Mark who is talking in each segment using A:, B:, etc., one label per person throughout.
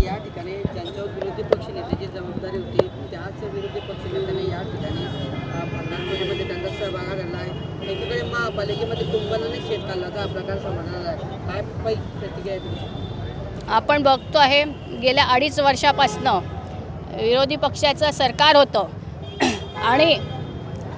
A: या ठिकाणी ज्यांच्यावर विरोधी पक्षनेत्याची जबाबदारी होती त्याच विरोधी पक्षनेत्याने या ठिकाणी अ, त्यांचा सहभाग आलेला आहे. एकीकडे महापालिकेमध्ये कुंभलाने शेत काढल्याचा हा प्रकार समजला आहे. काय पै प्रतिक्रिया आहे तुमची?
B: आपण बघतो आहे गेल्या अडीच वर्षापासनं विरोधी पक्षाचं सरकार होतं आणि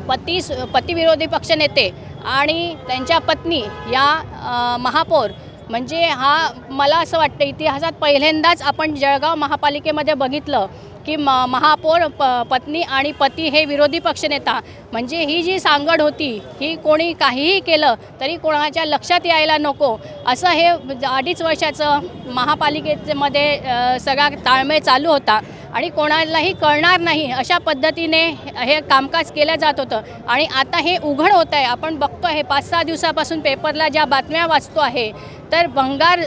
B: पती पतिविरोधी पक्षनेते आणि त्यांच्या पत्नी या महापौर म्हणजे हा मला असं वाटतं इतिहासात पहिल्यांदाच आपण जळगाव महापालिकेमध्ये बघितलं की म महापौर प पत्नी आणि पती हे विरोधी पक्षनेता म्हणजे ही जी सांगड होती ही कोणी काहीही केलं तरी कोणाच्या लक्षात यायला नको. असं हे अडीच वर्षाचं महापालिकेमध्ये सगळा ताळमेळ चालू होता. आणि कोणालाही कळणार नाही अशा पद्धतीने हे कामकाज केलं जात होतं. आणि आता हे उघड होत आहे. आपण बघतो आहे पाच सहा दिवसापासून पेपरला ज्या बातम्या वाचतो आहे तर भंगार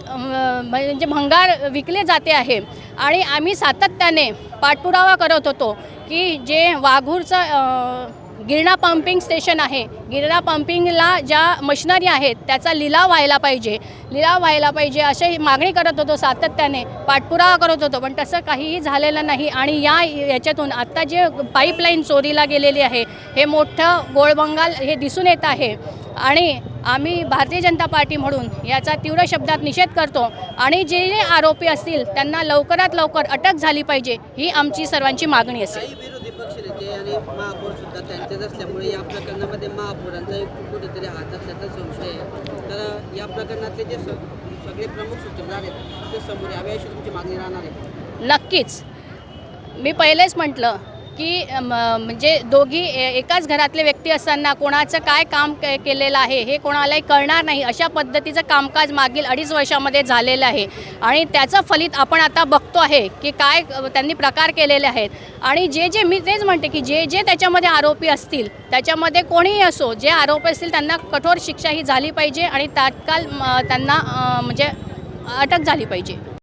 B: म्हणजे भंगार विकले जाते आहे. आणि आम्ही सातत्याने पाठपुरावा करत होतो की जे वाघूरचं गिरणा पंपिंग स्टेशन आहे. गिरणा पंपिंगला ज्या मशिनरी आहेत त्याचा लिलाव व्हायला पाहिजे. लिलाव व्हायला पाहिजे अशी मागणी करत होतो सातत्याने. पाठपुरावा करत होतो पण तसं काहीही झालेलं नाही. आणि या याच्यातून आत्ता जे पाईपलाईन चोरीला गेलेली आहे हे मोठं गोळबंगाल हे दिसून येत आहे. आणि आम्ही भारतीय जनता पार्टी म्हणून याचा तीव्र शब्दात निषेध करतो. आणि जे जे आरोपी असतील त्यांना लवकरात लवकर अटक झाली पाहिजे ही आमची सर्वांची मागणी असेल
A: काही विरोधी पक्षनेते आणि महापौर सुद्धा त्यांचेच असल्यामुळे या प्रकरणामध्ये महापौरांचा कुठेतरी हात असल्याचा संशय आहे. तर या प्रकरणातले जे सगळे प्रमुख सूत्रधार आहेत ते समोर यावे अशी तुमची मागणी राहणार आहे.
B: नक्कीच. मी पहिलेच म्हटलं की म्हणजे दोघी ए- एकाच घरातले व्यक्ती असताना कोणाचं काय काम के केलेलं आहे हे कोणालाही कळणार नाही. अशा पद्धतीचं कामकाज मागील अडीच वर्षामध्ये झालेलं आहे. आणि त्याचं फलित आपण आता बघतो आहे की काय त्यांनी प्रकार केलेले आहेत. आणि जे जे मी तेच म्हणते की जे जे त्याच्यामध्ये आरोपी असतील त्याच्यामध्ये कोणीही असो जे आरोपी असतील त्यांना कठोर शिक्षा ही झाली पाहिजे आणि तात्काळ त्यांना म्हणजे अटक झाली पाहिजे.